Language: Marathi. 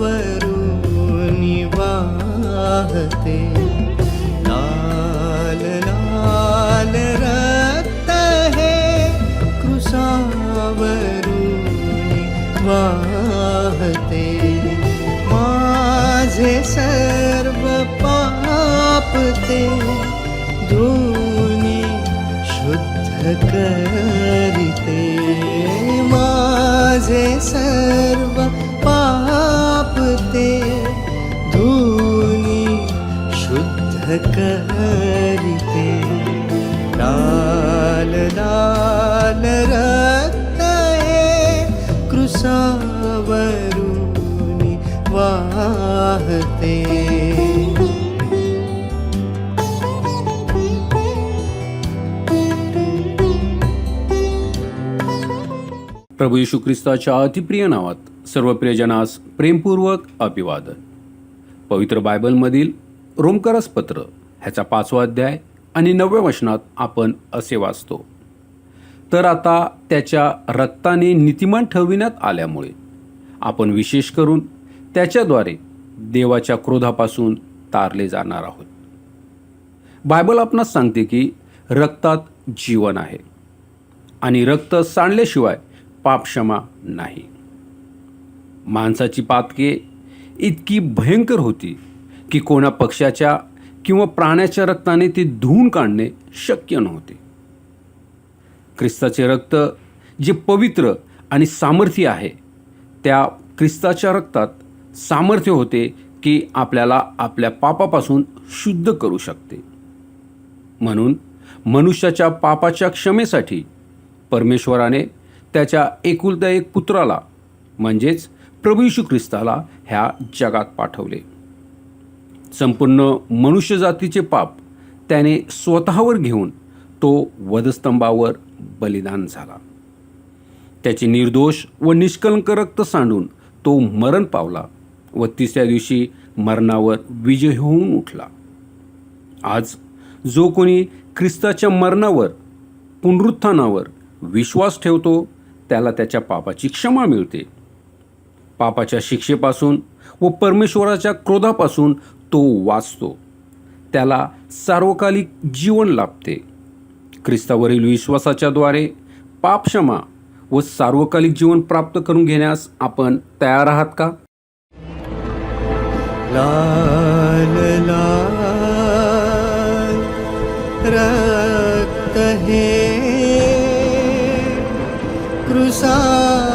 वरुणी वाहते लाल लाल रक्त हे कृषावरुणी वाहते. माझे सर्व पाप ते धुनी शुद्ध माझे सर्व कहरिते लाल लाल रक्त हे वाहते. प्रभू येशू ख्रिस्ताच्या अतिप्रिय नावात सर्व प्रियजनास प्रेमपूर्वक अभिवादन. पवित्र बायबलमधील रोमकरस पत्र ह्याचा पाचवा अध्याय आणि नवव्या वचनात आपण असे वाचतो. तर आता त्याच्या रक्ताने नीतिमान ठरविण्यात आल्यामुळे आपण विशेष करून त्याच्याद्वारे देवाच्या क्रोधापासून तारले जाणार आहोत. बायबल आपणास सांगते की रक्तात जीवन आहे आणि रक्त सांडल्याशिवाय पापक्षमा नाही. माणसाची पातके इतकी भयंकर होती की कोणा पक्षाच्या किंवा प्राण्याच्या रक्ताने ती धुवून काढणे शक्य नव्हते. ख्रिस्ताचे रक्त जे पवित्र आणि सामर्थ्य आहे त्या ख्रिस्ताच्या रक्तात सामर्थ्य होते की आपल्याला आपल्या पापापासून शुद्ध करू शकते. म्हणून मनुष्याच्या पापाच्या क्षमेसाठी परमेश्वराने त्याच्या एकुलत्या एक पुत्राला म्हणजेच प्रभू ख्रिस्ताला ह्या जगात पाठवले. संपूर्ण मनुष्यजातीचे पाप त्याने स्वतःवर घेऊन तो वधस्तंभावर बलिदान झाला. त्याचे निर्दोष व निष्कलंक रक्त सांडून तो मरण पावला व तिसऱ्या दिवशी मरणावर विजय होऊन उठला. आज जो कोणी ख्रिस्ताच्या मरणावर पुनरुत्थानावर विश्वास ठेवतो त्याला त्याच्या पापाची क्षमा मिळते. पापाच्या शिक्षेपासून व परमेश्वराच्या क्रोधापासून तो वाचतो. त्याला सार्वकालिक जीवन लाभते. ख्रिस्तावरील विश्वासाच्याद्वारे पापक्षमा व सार्वकालिक जीवन प्राप्त करून घेण्यास आपण तयार आहात का? लाल लाल रक्त हे कृसा